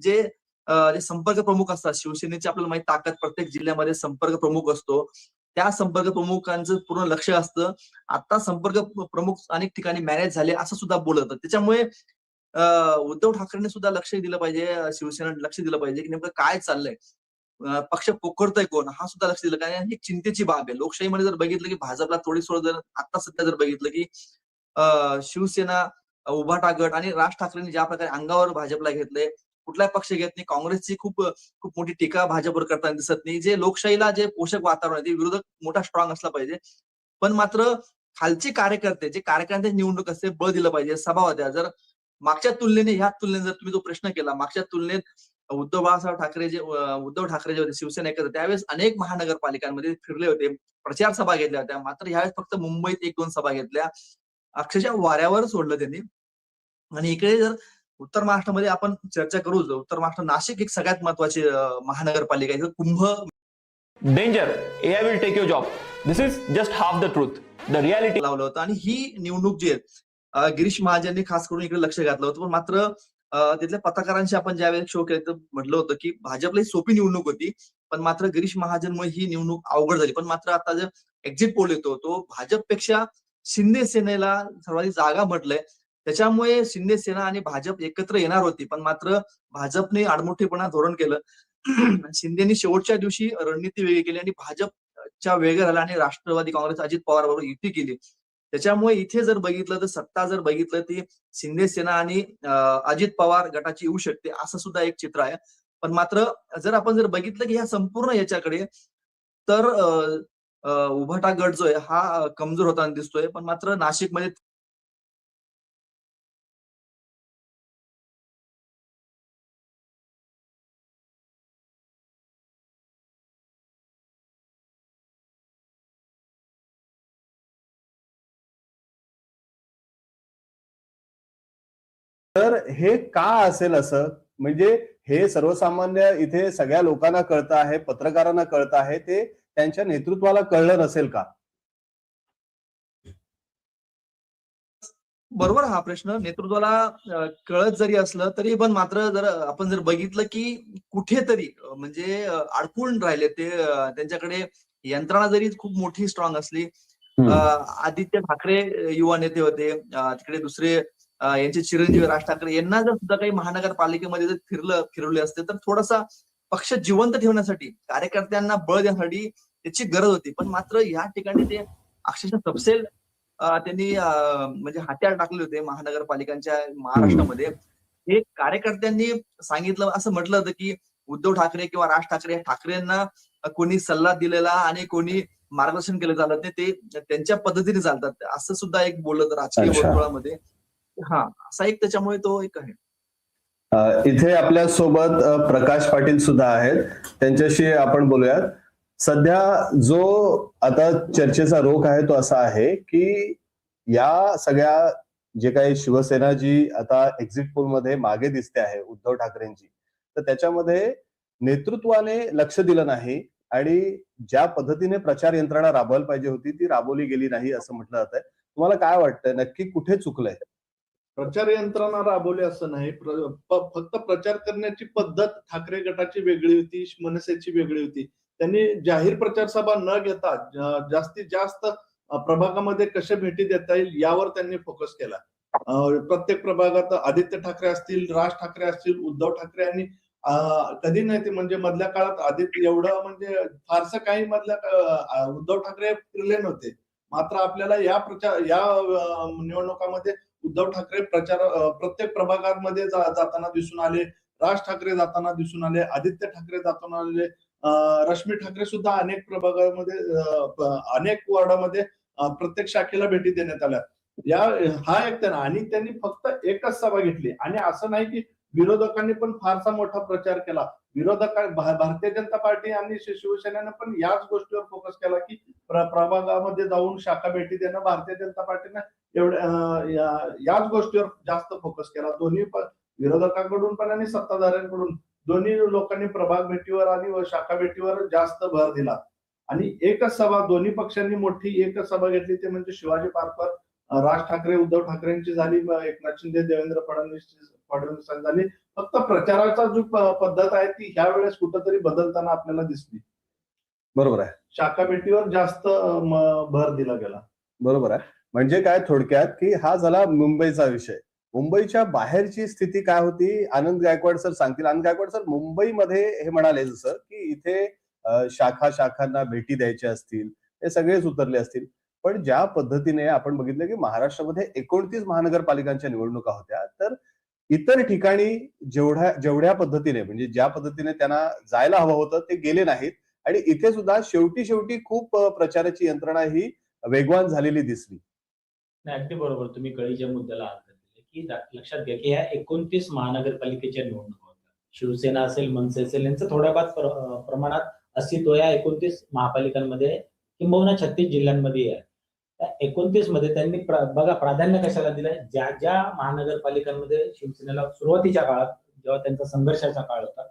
जे जे संपर्क प्रमुख असतात शिवसेनेची आपल्याला माहिती ताकद प्रत्येक जिल्ह्यामध्ये संपर्क प्रमुख असतो. त्या संपर्क प्रमुखांचं पूर्ण लक्ष असतं. आता संपर्क प्रमुख अनेक ठिकाणी मॅनेज झाले असं सुद्धा बोलत. त्याच्यामुळे उद्धव ठाकरेंनी सुद्धा लक्ष दिलं पाहिजे अं, शिवसेनेने लक्ष दिलं पाहिजे की नेमकं काय चाललंय. पक्ष पोखरतोय कोण हा सुद्धा लक्ष दिलं. कारण ही चिंतेची बाब आहे. लोकशाहीमध्ये जर बघितलं की भाजपला थोडी सोड जर आता सध्या जर बघितलं की शिवसेना उभाटा गट आणि राज ठाकरेंनी ज्या प्रकारे अंगावर भाजपला घेतलंय कुठलाही पक्ष घेत नाही. काँग्रेसची खूप खूप मोठी टीका भाजपवर करताना दिसत नाही. जे लोकशाहीला जे पोषक वातावरण आहे ते विरोधक मोठा स्ट्रॉंग असला पाहिजे. पण मात्र खालचे कार्यकर्ते जे कार्यकर्त्यांची निवडणूक असते बळ दिलं पाहिजे. सभा होत्या जर मागच्या तुलनेने ह्या तुलनेत जर तुम्ही जो प्रश्न केला मागच्या तुलनेत उद्धव बाळासाहेब ठाकरे जे उद्धव ठाकरे जे होते शिवसेना एकत्र त्यावेळेस अनेक महानगरपालिकांमध्ये फिरले होते प्रचार सभा घेतल्या होत्या. मात्र यावेळेस फक्त मुंबईत एक दोन सभा घेतल्या. अक्षरशः वाऱ्यावर सोडलं त्यांनी. आणि इकडे जर उत्तर महाराष्ट्रामध्ये आपण चर्चा करू. उत्तर महाराष्ट्र नाशिक एक सगळ्यात महत्वाची महानगरपालिका आहे. Kumbh Danger, AI will take your job. This is just half the truth. The reality लावलं होतं आणि ही निवडणूक जी आहे गिरीश महाजननी खास करून इकडे लक्ष घातलं होतं. पण मात्र तिथल्या पत्रकारांशी आपण ज्यावेळेस शो केला तर म्हटलं होतं की भाजपला ही सोपी निवडणूक होती पण मात्र गिरीश महाजनमुळे ही निवडणूक अवघड झाली. पण मात्र आता जर एक्झिट पोल येतो तो भाजपपेक्षा शिंदे सेनेला सर्वाधिक जागा म्हटलंय. त्याच्यामुळे शिंदे सेना आणि भाजप एकत्र येणार होती पण मात्र भाजपने आडमुठेपणा धोरण केलं. शिंदेनी शेवटच्या दिवशी रणनीती वेगळी केली आणि भाजपच्या वेगळं झाला आणि राष्ट्रवादी काँग्रेस अजित पवार बरोबर युती केली. त्याच्यामुळे इथे जर बघितलं तर सत्ता जर बघितलं ती शिंदे सेना आणि अजित पवार गटाची येऊ शकते असं सुद्धा एक चित्र आहे. पण मात्र जर आपण जर बघितलं की ह्या संपूर्ण याच्याकडे तर उभटा उभाटा गट जो आहे हा कमजोर होताना दिसतोय. पण मात्र नाशिकमध्ये तर हे का असेल असं? म्हणजे हे सर्वसामान्य इथे सगळ्या लोकांना कळतं आहे पत्रकारांना कळतं आहे ते त्यांच्या नेतृत्वाला कळलं नसेल का? बरोबर हा प्रश्न. नेतृत्वाला कळत जरी असलं तरी पण मात्र जर आपण जर बघितलं की कुठेतरी म्हणजे अडकून राहिले ते त्यांच्याकडे यंत्रणा जरी खूप मोठी स्ट्रॉंग असली आदित्य ठाकरे युवा नेते होते तिकडे दुसरे यांचे चिरंजीवी राज ठाकरे यांना जर सुद्धा काही महानगरपालिकेमध्ये जर फिरलं फिरवले असते तर थोडासा पक्ष जिवंत ठेवण्यासाठी कार्यकर्त्यांना बळ देण्यासाठी त्याची गरज होती. पण मात्र या ठिकाणी ते अक्षरशः तपसेल. त्यांनी म्हणजे हात्यार टाकले होते महानगरपालिकांच्या महाराष्ट्रामध्ये. हे कार्यकर्त्यांनी सांगितलं असं म्हटलं होतं की उद्धव ठाकरे किंवा राज ठाकरे या ठाकरेंना कोणी सल्ला दिलेला आणि कोणी मार्गदर्शन केलं नाही ते त्यांच्या पद्धतीने चालतात. असं सुद्धा एक बोललं होतं राजकीय. वर्तुळामध्ये हा असा एक त्याच्यामुळे तो एक आहे. इथे आपल्यासोबत प्रकाश पाटील सुद्धा आहेत. त्यांच्याशी आपण बोलूयात. सध्या जो आता चर्चेचा रोख आहे तो असा आहे की या सगळ्या जे काही शिवसेना जी आता एक्झिट पोलमध्ये मागे दिसते आहे उद्धव ठाकरेंची तर त्याच्यामध्ये नेतृत्वाने लक्ष दिलं नाही आणि ज्या पद्धतीने प्रचार यंत्रणा राबवायला पाहिजे होती ती राबवली गेली नाही असं म्हटलं जात आहे तुम्हाला काय वाटतंय? नक्की कुठे चुकलंय? प्रचार यंत्रणा राबवली असं नाही. फक्त प्रचार करण्याची पद्धत ठाकरे गटाची वेगळी होती मनसेची वेगळी होती. त्यांनी जाहीर प्रचार सभा न घेता जास्तीत जास्त प्रभागामध्ये कशा भेटी देता येईल यावर त्यांनी फोकस केला. प्रत्येक प्रभागात आदित्य ठाकरे असतील राज ठाकरे असतील उद्धव ठाकरे यांनी कधी नाही ते म्हणजे मधल्या काळात आदित्य एवढं म्हणजे फारसं काही मधल्या उद्धव ठाकरे फिरले नव्हते. मात्र आपल्याला या प्रचार या निवडणुकामध्ये उद्धव ठाकरे प्रचार प्रत्येक प्रभागामध्ये जाताना दिसून आले राज ठाकरे जाताना दिसून आले आदित्य ठाकरे जाताना आले रश्मी ठाकरे सुद्धा अनेक प्रभागामध्ये अनेक वॉर्डामध्ये प्रत्येक शाखेला भेटी देण्यात आल्या. या हा एक त्यांना आणि त्यांनी फक्त एकच सभा घेतली. आणि असं नाही की विरोधकांनी पण फारसा मोठा प्रचार केला. विरोधक भारतीय जनता पार्टी आणि शिवसेनेनं पण याच गोष्टीवर फोकस केला की प्रभागामध्ये जाऊन शाखा भेटी देणं भारतीय जनता पार्टीनं एवढ्या याच गोष्टीवर जास्त फोकस केला. दोन्ही विरोधकांकडून पण आणि सत्ताधाऱ्यांकडून. दोन्ही लोकांनी प्रभाग भेटीवर आणि शाखा भेटीवर जास्त भर दिला. आणि एकच सभा दोन्ही पक्षांनी मोठी एकच सभा घेतली ते म्हणजे शिवाजी पार्कवर. राज ठाकरे उद्धव ठाकरेंची झाली एकनाथ शिंदे देवेंद्र फडणवीस फडणवीसांची झाली. फक्त प्रचाराचा जो पद्धत आहे ती ह्या वेळेस कुठंतरी बदलताना आपल्याला दिसली. बरोबर आहे. शाखा भेटीवर जास्त भर दिला गेला. बरोबर आहे. म्हणजे काय थोडक्यात की हा झाला मुंबईचा विषय. मुंबईच्या बाहेरची स्थिती काय होती? आनंद गायकवाड सर सांगतील. आनंद गायकवाड सर मुंबईमध्ये हे म्हणाले जसं की इथे शाखा शाखांना भेटी द्यायच्या असतील हे सगळेच उतरले असतील. पण ज्या पद्धतीने आपण बघितलं की महाराष्ट्रामध्ये एकोणतीस महानगरपालिकांच्या निवडणुका होत्या तर इतर ठिकाणी जेवढ्या जेवढ्या पद्धतीने म्हणजे ज्या पद्धतीने त्यांना जायला हवं होतं ते गेले नाहीत. आणि इथे सुद्धा शेवटी शेवटी खूप प्रचाराची यंत्रणा ही वेगवान झालेली दिसली. नाही अगदी बरोबर. तुम्ही कळीच्या मुद्द्याला हात घातले की लक्षात घ्या की ह्या एकोणतीस महानगरपालिकेच्या निवडणुका होत्या. शिवसेना असेल मनसे असेल यांचं थोड्याफार प्र- प्रमाणात अस्तित्व या एकोणतीस महापालिकांमध्ये किंबहुना छत्तीस जिल्ह्यांमध्ये आहे. त्या एकोणतीसमध्ये त्यांनी बघा प्राधान्य कशाला दिलंय? ज्या ज्या महानगरपालिकांमध्ये शिवसेनेला सुरुवातीच्या काळात जेव्हा त्यांचा संघर्षाचा काळ होता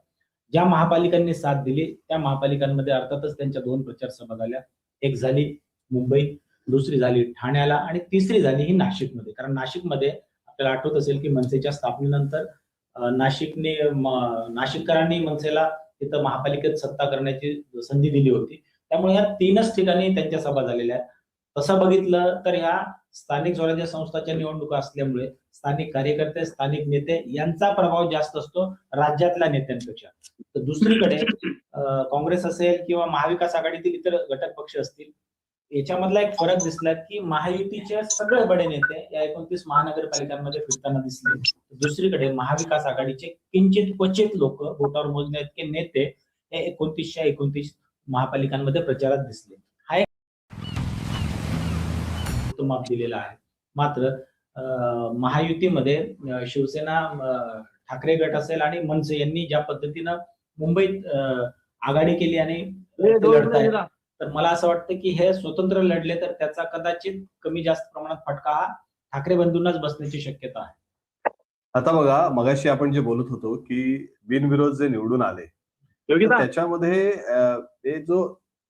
ज्या महापालिकांनी साथ दिली त्या महापालिकांमध्ये अर्थातच त्यांच्या दोन प्रचार सभा झाल्या. एक झाली मुंबई दुसरी झाली ठाण्याला आणि तिसरी झाली ही नाशिकमध्ये. कारण नाशिकमध्ये आपल्याला आठवत असेल की मनसेच्या स्थापनेनंतर नाशिकने नाशिककरांनी मनसेला तिथं महापालिकेत सत्ता करण्याची संधी दिली होती. त्यामुळे या तीनच ठिकाणी त्यांच्या सभा झालेल्या आहेत. तसं बघितलं तर ह्या स्थानिक स्वराज्य संस्थाच्या निवडणुका असल्यामुळे स्थानिक कार्यकर्ते स्थानिक नेते यांचा प्रभाव जास्त असतो राज्यातल्या नेत्यांपेक्षा. तर दुसरीकडे काँग्रेस असेल किंवा महाविकास आघाडीतील इतर घटक पक्ष असतील याच्यामधला एक फरक दिसला की महायुतीचे सगळे बडे नेते या एकोणतीस महानगरपालिकांमध्ये फिरताना दिसले. दुसरीकडे महाविकास आघाडीचे किंचित क्वचित लोक बोटावर मोजण्या इतके नेते हे एकोणतीसच्या एकोणतीस महापालिकांमध्ये प्रचारात दिसले. हा एक तो माप दिलेला आहे. मात्र महायुतीमध्ये शिवसेना ठाकरे गट असेल आणि मनसे यांनी ज्या पद्धतीनं मुंबईत आघाडी केली आणि तर मला असं वाटतं की हे स्वतंत्र लढले तर त्याचा कदाचित कमी जास्त प्रमाणात फटका हा ठाकरे बंधूंनाच बसण्याची शक्यता आहे. आता बघा मगाशी आपण जे बोलत होतो की बिनविरोध जे निवडून आले त्याच्यामध्ये जो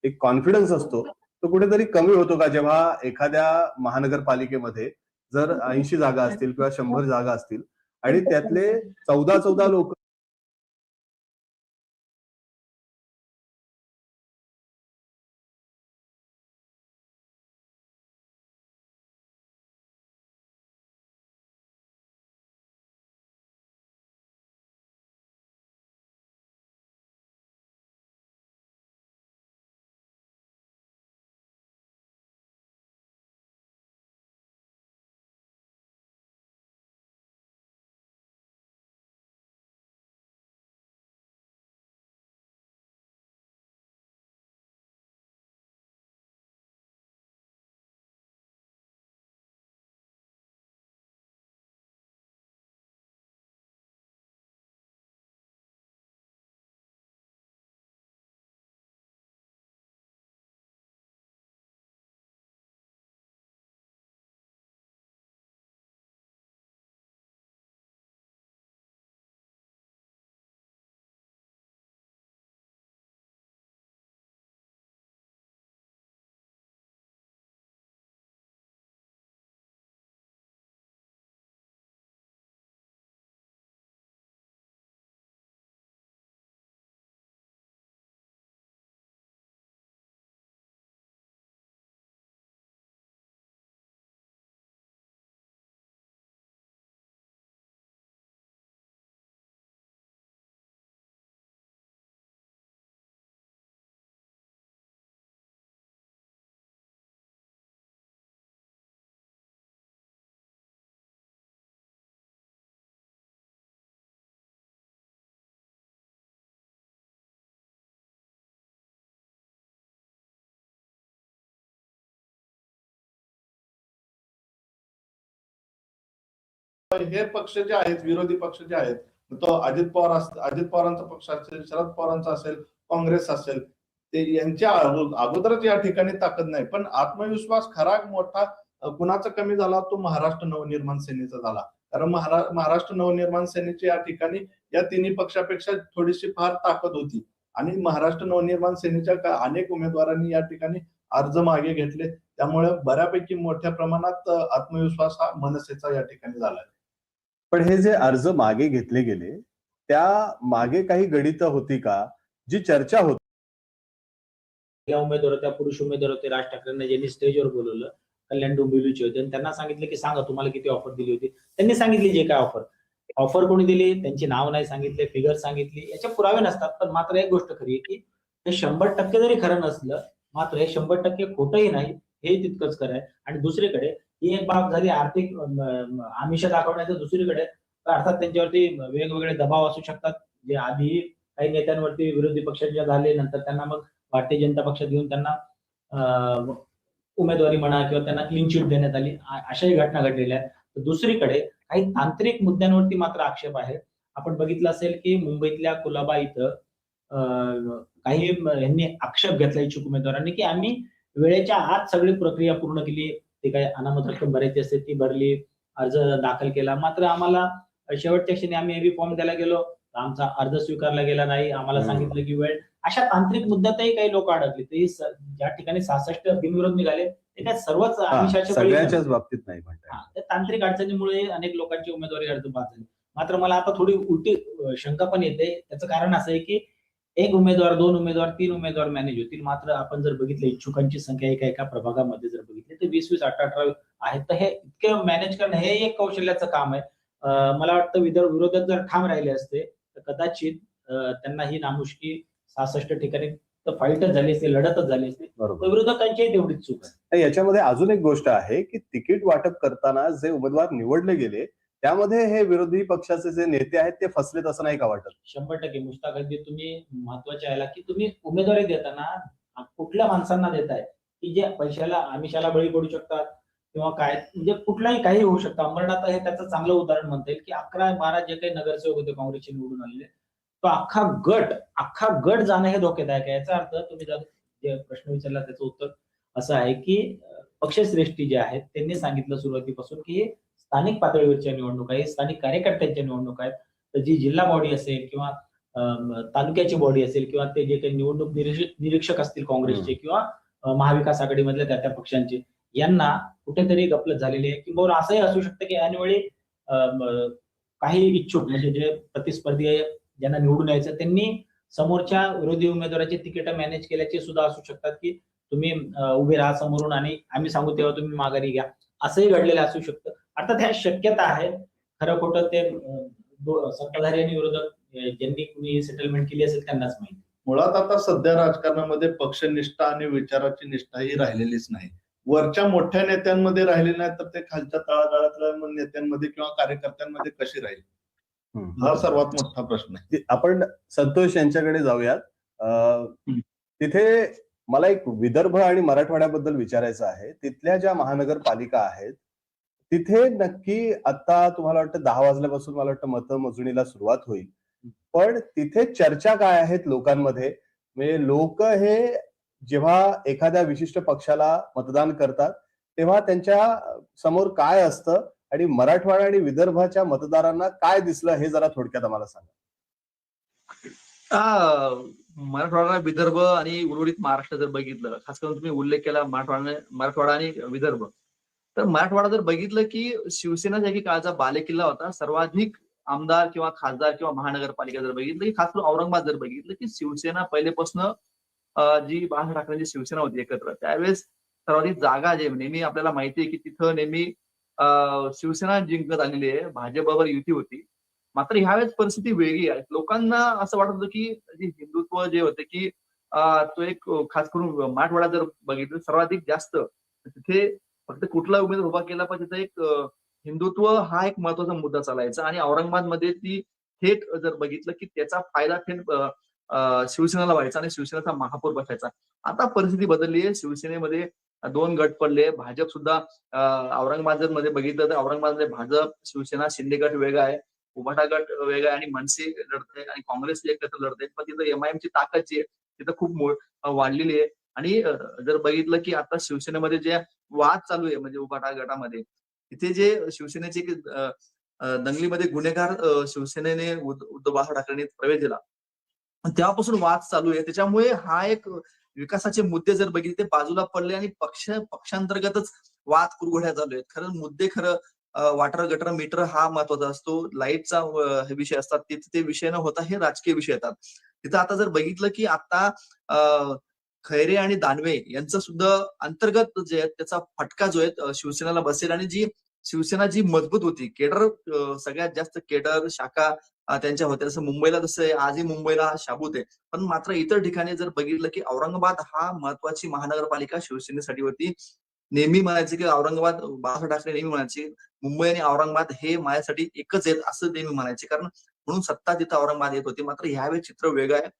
एक कॉन्फिडन्स असतो तो कुठेतरी कमी होतो का? जेव्हा एखाद्या महानगरपालिकेमध्ये जर ऐंशी जागा असतील किंवा शंभर जागा असतील आणि त्यातले चौदा चौदा लोक हे पक्ष जे आहेत विरोधी पक्ष जे आहेत तो अजित पवार अजित पवारांचा पक्ष असेल शरद पवारांचा असेल काँग्रेस असेल ते यांच्या अगोदरच या ठिकाणी ताकद नाही. पण आत्मविश्वास खरा मोठा कुणाचा कमी झाला तो महाराष्ट्र नवनिर्माण सेनेचा झाला. कारण महारा महाराष्ट्र नवनिर्माण सेनेची या ठिकाणी या तिन्ही पक्षापेक्षा थोडीशी फार ताकद होती. आणि महाराष्ट्र नवनिर्माण सेनेच्या का- अनेक उमेदवारांनी या ठिकाणी अर्ज मागे घेतले. त्यामुळे बऱ्यापैकी मोठ्या प्रमाणात आत्मविश्वास हा मनसेचा या ठिकाणी झाला पण हे जे अर्ज मागे घेतले गेले त्या मागे काही गणित होती का? जी चर्चा होती या उमेदवार होत्या पुरुष उमेदवार होते राज ठाकरेंना ज्यांनी स्टेजवर बोलवलं कल्याण डोंबिवलीचे होते आणि त्यांना सांगितलं की सांगा तुम्हाला किती ऑफर दिली होती? त्यांनी सांगितली जे काय ऑफर ऑफर कोणी दिली? त्यांची नाव नाही सांगितले फिगर सांगितली याच्या पुरावे नसतात पण मात्र एक गोष्ट खरी आहे की हे शंभर टक्के जरी खरं नसलं मात्र हे शंभर टक्के खोटंही नाही हे तितकंच खरं आहे. आणि दुसरीकडे ही एक बाब झाली. आर्थिक आमिष दाखवण्याचं दुसरीकडे. अर्थात त्यांच्यावरती वेगवेगळे दबाव असू शकतात. जे आधी काही नेत्यांवरती विरोधी पक्षाच्या झाले नंतर त्यांना मग भारतीय जनता पक्षात घेऊन त्यांना उमेदवारी म्हणा किंवा त्यांना क्लीन चिट देण्यात आली. अशाही घटना घडलेल्या आहेत. तर दुसरीकडे काही तांत्रिक मुद्द्यांवरती मात्र आक्षेप आहे. आपण बघितलं असेल की मुंबईतल्या कुलाबा इथं काही यांनी आक्षेप घेतला इच्छुक उमेदवारांनी की आम्ही वेळेच्या आत सगळी प्रक्रिया पूर्ण केली. ते काही अनामत रक्कम भरायची असते ती भरली अर्ज दाखल केला. मात्र आम्हाला शेवटच्या क्षणी आम्ही एबी फॉर्म द्यायला गेलो. आमचा अर्ज स्वीकारला गेला नाही. आम्हाला. सांगितलं की वेळ. अशा तांत्रिक मुद्द्यातही काही लोक अडकले. ते ज्या ठिकाणी सहासष्ट बिनविरोध निघाले ते काय सर्वच सगळ्यांच्याच. बाबतीत नाही म्हणतात तांत्रिक अडचणीमुळे अनेक लोकांची उमेदवारी अर्ज बाद झाली मात्र मला आता थोडी उलटी शंका पण येते. त्याचं कारण असं आहे की एक उमेदवार दोन उमेदवार तीन उमेदवार मॅनेज होतील. मात्र आपण जर बघितलं इच्छुकांची संख्या एका एका प्रभागामध्ये जर बघितली तर वीस वीस अठरा अठरा आहेत. तर हे इतके मॅनेज करणं हे एक कौशल्याचं काम आहे. मला वाटतं विदर्भ विरोधक जर ठाम राहिले असते तर कदाचित त्यांना ही नामुष्की सहासष्ट ठिकाणी तर फाईटच झाली असते लढतच झाली असते. विरोधकांचीही तेवढीच चूक आहे. याच्यामध्ये अजून एक गोष्ट आहे की तिकीट वाटप करताना जे उमेदवार निवडले गेले त्यामध्ये हे विरोधी पक्षाचे जे नेते आहेत ते फसलेत असं नाही का वाटत? शंभर टक्के. मुश्ताक अगदी तुम्ही महत्त्वाच्या आहे की तुम्ही उमेदवारी देताना कुठल्या माणसांना देताय? की जे पैशाला आमिषाला बळी पडू शकतात किंवा काय? म्हणजे कुठलाही काही होऊ शकतं. अंबरनाथ हे त्याचं चांगलं उदाहरण म्हणता येईल की अकरा बारा जे काही नगरसेवक होते काँग्रेसचे निवडून आलेले तो अख्खा गट अख्खा गट जाणं हे धोकेदायक आहे. याचा अर्थ तुम्ही जर जे प्रश्न विचारला त्याचं उत्तर असं आहे की पक्षश्रेष्ठी जे आहेत त्यांनी सांगितलं सुरुवातीपासून की स्थानिक पातळीवरच्या निवडणूक आहे स्थानिक कार्यकर्त्यांच्या निवडणूक आहेत तर जी जिल्हा बॉडी असेल किंवा तालुक्याची बॉडी असेल किंवा ते जे काही निवडणूक निरीक्षक असतील काँग्रेसचे किंवा महाविकास आघाडीमधल्या त्या त्या पक्षांचे यांना कुठेतरी गपलत झालेली आहे. किंवा असंही असू शकतं की ऐनवेळी अम, काही इच्छुक म्हणजे जे प्रतिस्पर्धी आहे, ज्यांना निवडून यायचं त्यांनी समोरच्या विरोधी उमेदवाराची तिकीट मॅनेज केल्याचे सुद्धा असू शकतात की तुम्ही उभे राहा समोरून आणि आम्ही सांगू तेव्हा तुम्ही माघारी घ्या. असंही घडलेलं असू शकतं. अर्थात ह्या शक्यता आहेत. खरं खोटं ते सत्ताधारी आणि विरोधक ज्यांनी कुणी सेटलमेंट केली असेल त्यांनाच माहिती. मुळात आता सध्या राजकारणामध्ये पक्षनिष्ठा आणि विचाराची निष्ठा ही राहिलेलीच नाही. वरच्या मोठ्या नेत्यांमध्ये राहिली नाही तर ते खालच्या तळागाळातल्या नेत्यांमध्ये किंवा कार्यकर्त्यांमध्ये कशी राहील. हा सर्वात मोठा प्रश्न आहे. ते- आपण संतोष यांच्याकडे जाऊयात. अं, तिथे मला एक विदर्भ आणि मराठवाड्याबद्दल विचारायचं आहे. तिथल्या ज्या महानगरपालिका आहेत तिथे नक्की आता तुम्हाला वाटतं दहा वाजल्यापासून मला वाटतं मतमोजणीला सुरुवात होईल. पण तिथे चर्चा काय आहेत लोकांमध्ये? म्हणजे लोक हे जेव्हा एखाद्या विशिष्ट पक्षाला मतदान करतात तेव्हा त्यांच्यासमोर काय असतं आणि मराठवाडा आणि विदर्भाच्या मतदारांना काय दिसलं हे जरा थोडक्यात आम्हाला सांगा. आ, मराठवाडा विदर्भ आणि उर्वरित महाराष्ट्र जर बघितलं खास करून तुम्ही उल्लेख केला मराठवाडा मराठवाडा आणि विदर्भ तर मराठवाडा जर बघितलं की शिवसेना ज्या की काळचा बालेकिल्ला होता सर्वाधिक आमदार किंवा खासदार किंवा महानगरपालिका जर बघितलं की खास करून औरंगाबाद जर बघितलं की शिवसेना पहिलेपासून जी बाळासाहेब ठाकरेंची शिवसेना होती एकत्र त्यावेळेस सर्वाधिक जागा जे नेहमी आपल्याला माहिती आहे की तिथं नेहमी शिवसेना जिंकत आलेली आहे भाजपावर युती होती. मात्र ह्यावेळेस परिस्थिती वेगळी आहे. लोकांना असं वाटत होतं की जे हिंदुत्व जे होते की तो एक खास करून मराठवाडा जर बघितलं सर्वाधिक जास्त तिथे फक्त कुठला उमेदवार उभा केला पण तर एक हिंदुत्व हा एक महत्त्वाचा मुद्दा चालायचा. आणि औरंगाबादमध्ये ती थेट जर बघितलं की त्याचा फायदा थेट शिवसेनेला व्हायचा आणि शिवसेनेचा महापौर बसायचा. आता परिस्थिती बदलली आहे. शिवसेनेमध्ये दोन गट पडले. भाजप सुद्धा औरंगाबाद जर मध्ये बघितलं तर औरंगाबादमध्ये भाजप शिवसेना शिंदे गट वेगळा आहे. उभाटा गट वेगळा आहे आणि मनसे लढते आणि काँग्रेस एकत्र लढते पण तिथं एमआयएम ची ताकद जी आहे तिथं खूप मो- वाढलेली आहे. आणि जर बघितलं की आता शिवसेनेमध्ये जे वाद चालू आहे म्हणजे उभाटा गटामध्ये तिथे जे शिवसेनेचे दंगलीमध्ये गुन्हेगार शिवसेनेने उद्ध- उद्धव बाळासाहेब ठाकरेंनी प्रवेश दिला. तेव्हापासून वाद चालू आहे. त्याच्यामुळे हा एक विकासाचे मुद्दे जर बघितले ते बाजूला पडले आणि पक्ष पक्षांतर्गतच वाद कुरघोड्या चालू आहेत. खरं मुद्दे खरं वॉटर गटर मीटर हा महत्त्वाचा असतो. लाईटचा हे विषय असतात. तिथे ते विषय न होता हे राजकीय विषय येतात. तिथं आता जर बघितलं की आता खैरे आणि दानवे यांचं सुद्धा अंतर्गत जे आहे त्याचा फटका जो आहे शिवसेनेला बसेल आणि जी शिवसेना जी मजबूत होती केडर सगळ्यात जास्त केडर शाखा त्यांच्या होत्या. जसं मुंबईला जसं आजही मुंबईला शाबूत आहे. पण मात्र इतर ठिकाणी जर बघितलं की औरंगाबाद हा महत्वाची महानगरपालिका शिवसेनेसाठी होती. नेहमी म्हणायचे की औरंगाबाद बाळासाहेब ठाकरे नेहमी म्हणायचे मुंबई आणि औरंगाबाद हे माझ्यासाठी एकच आहेत असं नेहमी म्हणायचे. कारण म्हणून सत्ता तिथं औरंगाबाद येत होती. मात्र ह्यावेळेस चित्र वेगळं आहे.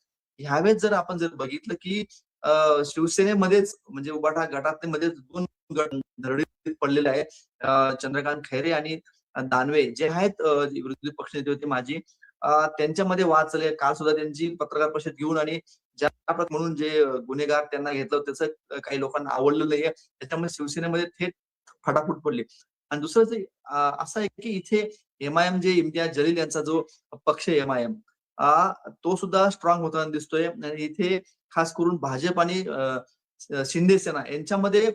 ह्यावेळेस जर आपण जर बघितलं की शिवसेनेमध्येच म्हणजे उबाटा गटात मध्ये दोन गट धरडीत पडलेले आहे चंद्रकांत खैरे आणि दानवे जे आहेत अं, विरोधी पक्षनेते होते माझी त्यांच्यामध्ये वाद चालले काल सुद्धा त्यांची पत्रकार परिषद घेऊन आणि ज्या म्हणून जे गुन्हेगार त्यांना घेतलं त्याचं काही लोकांना आवडलं नाहीये. त्याच्यामुळे शिवसेनेमध्ये थेट फटाफूट पडली. आणि दुसरं जे असं आहे की इथे एमआयएम जे इम्तियाज जलील यांचा जो पक्ष एमआयएम तो सुद्धा स्ट्रॉंग होताना दिसतोय. आणि इथे खास करून भाजप आणि शिंदेसेना शिंदे सेना यांच्यामध्ये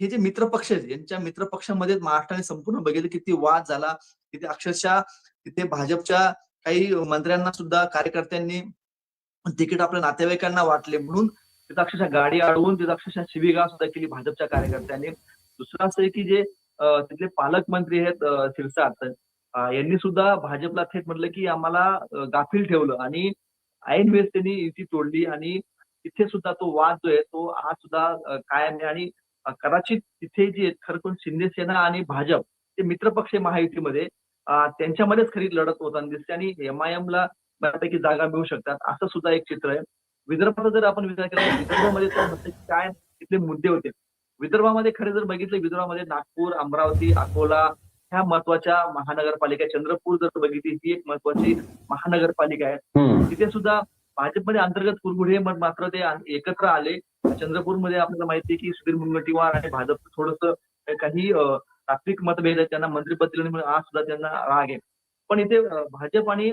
हे जे मित्रपक्ष आहेत यांच्या मित्रपक्षामध्ये महाराष्ट्राने संपूर्ण बघितलं किती वाद झाला तिथे अक्षरशः तिथे भाजपच्या काही मंत्र्यांना सुद्धा कार्यकर्त्यांनी तिकीट आपल्या नातेवाईकांना वाटले. म्हणून तिथं अक्षरशः गाडी अडवून तिथं अक्षरशः शिवीगाळ सुद्धा केली भाजपच्या कार्यकर्त्यांनी. दुसरं असं आहे की जे तिथले पालकमंत्री आहेत अं, शिरसाट यांनी सुद्धा भाजपला थेट म्हटलं की आम्हाला गाफील ठेवलं आणि ऐन वेळेस त्यांनी युती तोडली आणि तिथे सुद्धा तो वाद जो आहे तो आज सुद्धा कायम आहे. आणि कदाचित तिथे जे खरं करून शिंदे सेना आणि भाजप ते मित्रपक्ष महायुतीमध्ये त्यांच्यामध्येच खरी लढत होताना दिसते आणि एमआयएम ला बऱ्यापैकी जागा मिळू शकतात. असं सुद्धा एक चित्र आहे. विदर्भाचा जर आपण विचार केला विदर्भामध्ये काय तिथले मुद्दे होते. विदर्भामध्ये खरे जर बघितलं विदर्भामध्ये नागपूर अमरावती अकोला ह्या महत्त्वाच्या महानगरपालिका चंद्रपूर जर बघितली ही एक महत्वाची महानगरपालिका आहे. तिथे सुद्धा भाजपमध्ये अंतर्गत कुरगुडे मग मात्र ते एकत्र आले. चंद्रपूरमध्ये आपल्याला माहिती आहे की सुधीर मुनगंटीवार आणि भाजप थोडस काही तात्विक मतभेद आहेत. त्यांना मंत्रिपद आज सुद्धा त्यांना राग आहे. पण इथे भाजप आणि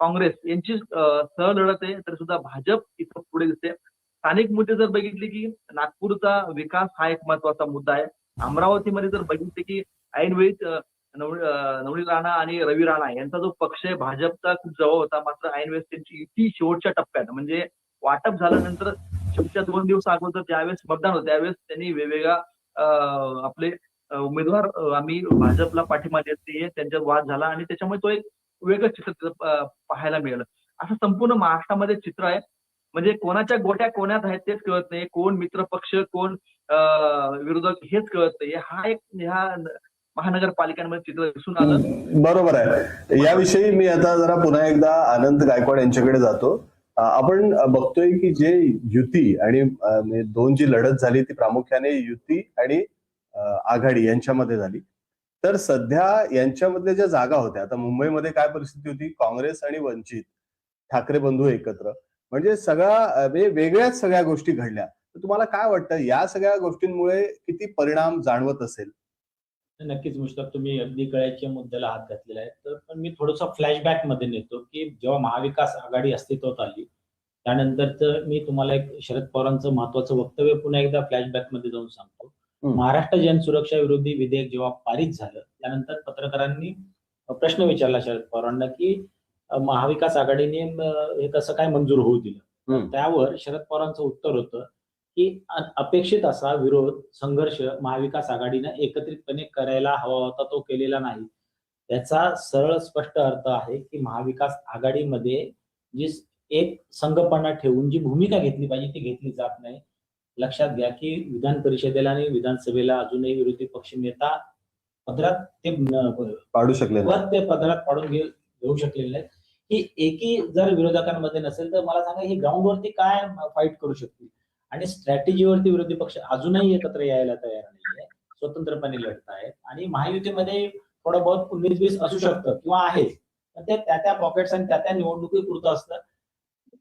काँग्रेस यांची सह लढत आहे तर सुद्धा भाजप इथं पुढे दिसते स्थानिक मुद्दे जर बघितले की नागपूरचा विकास हा एक महत्त्वाचा मुद्दा आहे. अमरावतीमध्ये जर बघितले की ऐनवेळी नवळी नवनी राणा आणि रवी राणा यांचा जो पक्ष आहे भाजपचा खूप जवळ होता मात्र ऐनवेळेस त्यांची युती शेवटच्या टप्प्यात म्हणजे वाटप झाल्यानंतर शेवटच्या दोन दिवस अगोदर ज्यावेळेस मतदान होतं त्यावेळेस त्यांनी वेगवेगळ्या आपले उमेदवार आम्ही भाजपला पाठिंबा देते त्यांच्यात वाद झाला आणि त्याच्यामुळे तो एक वेगळं चित्र पाहायला मिळालं. असं संपूर्ण महाराष्ट्रामध्ये चित्र आहे. म्हणजे कोणाच्या गोट्या कोण्यात आहेत तेच कळत नाही कोण मित्र पक्ष कोण विरोधक हेच कळत नाही हा एक ह्या महानगरपालिकांमध्ये चित्र दिसून आलं. बरोबर आहे. याविषयी मी आता जरा पुन्हा एकदा आनंद गायकवाड यांच्याकडे जातो. आपण बघतोय की जे युती आणि दोन जी लढत झाली ती प्रामुख्याने युती आणि आघाडी यांच्यामध्ये झाली. तर सध्या यांच्यामधल्या ज्या जागा होत्या आता मुंबईमध्ये काय परिस्थिती होती? काँग्रेस आणि वंचित ठाकरे बंधू एकत्र. म्हणजे सगळ्या म्हणजे वेगळ्याच सगळ्या गोष्टी घडल्या. तर तुम्हाला काय वाटतं? या सगळ्या गोष्टींमुळे किती परिणाम जाणवत असेल? नक्कीच मुश्ताक तुम्ही अगदी कळ्याच्या मुद्द्याला हात घातलेला आहे तर पण मी थोडंसं फ्लॅशबॅकमध्ये नेतो की जेव्हा महाविकास आघाडी अस्तित्वात आली त्यानंतर मी तुम्हाला एक शरद पवारांचं महत्वाचं वक्तव्य पुन्हा एकदा फ्लॅशबॅकमध्ये जाऊन सांगतो. महाराष्ट्र जनसुरक्षा विरोधी विधेयक जेव्हा पारित झालं त्यानंतर पत्रकारांनी प्रश्न विचारला शरद पवारांना की महाविकास आघाडीने हे कसं काय मंजूर होऊ दिलं. त्यावर शरद पवारांचं उत्तर होतं की अपेक्षित असा विरोध संघर्ष महाविकास आघाडीनं एकत्रितपणे करायला हवा होता तो केलेला नाही. त्याचा सरळ स्पष्ट अर्थ आहे की महाविकास आघाडीमध्ये जी एक संघपणा ठेवून जी भूमिका घेतली पाहिजे ती घेतली जात नाही. लक्षात घ्या की विधान परिषदेला आणि विधानसभेला अजूनही विरोधी पक्ष नेता पदरात ते पाडू शकले ते पदरात पाडून घेऊ शकलेले नाहीत. ही एकी जर विरोधकांमध्ये नसेल तर मला सांगा ही ग्राउंडवरती काय फाईट करू शकतील? आणि स्ट्रॅटेजीवरती विरोधी पक्ष अजूनही एकत्र यायला तयार नाहीये. स्वतंत्रपणे लढत आहेत आणि महायुतीमध्ये थोडं बहुत उन्नीस बीस असू शकतं किंवा आहे. पण ते त्या त्या पॉकेट्स आणि त्या त्या निवडणुकीपुरतं असतं.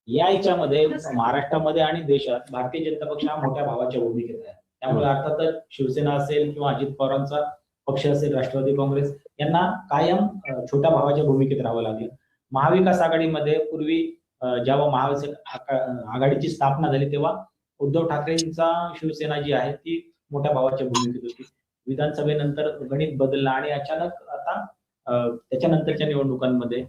या याच्यामध्ये महाराष्ट्रामध्ये आणि देशात भारतीय जनता पक्ष हा मोठ्या भावाच्या भूमिकेत आहे. त्यामुळे अर्थातच शिवसेना असेल किंवा अजित पवारांचा पक्ष असेल राष्ट्रवादी काँग्रेस यांना कायम छोट्या भावाच्या भूमिकेत राहावं लागेल. महाविकास आघाडीमध्ये पूर्वी जेव्हा महाविकास आघाडीची स्थापना झाली तेव्हा उद्धव ठाकरेंचा शिवसेना जी आहे ती मोठ्या भावाच्या भूमिकेत होती. विधानसभेनंतर गणित बदललं आणि अचानक आता त्याच्यानंतरच्या निवडणुकांमध्ये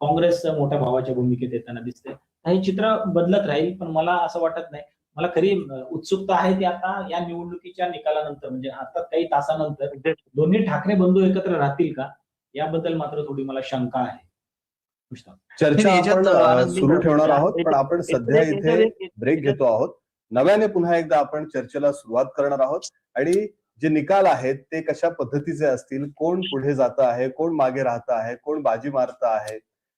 काँग्रेस मोठ्या भावाच्या भूमिकेत येताना दिसते हे चित्र बदलत राहील पण मला असं वाटत नाही. मला खरी उत्सुकता आहे ती आता या निवडणुकीच्या निकालानंतर म्हणजे आता काही तासानंतर दोन्ही ठाकरे बंधू एकत्र राहतील का? याबद्दल मात्र थोडी मला शंका आहे. चर्चा आपण सुरू ठेवणार आहोत पण आपण सध्या इथे ब्रेक घेतो आहोत. नव्याने पुन्हा एकदा आपण चर्चेला सुरुवात करणार आहोत. आणि जे निकाल आहेत ते कशा पद्धतीचे असतील कोण पुढे जात आहे कोण मागे राहत आहे कोण बाजी मारत आहे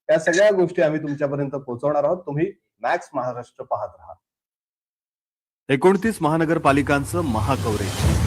या सगळ्या गोष्टी आम्ही तुमच्यापर्यंत पोहोचवणार आहोत. तुम्ही मॅक्स महाराष्ट्र पाहत राहा. एकोणतीस महानगरपालिकांचं महाकवरेज.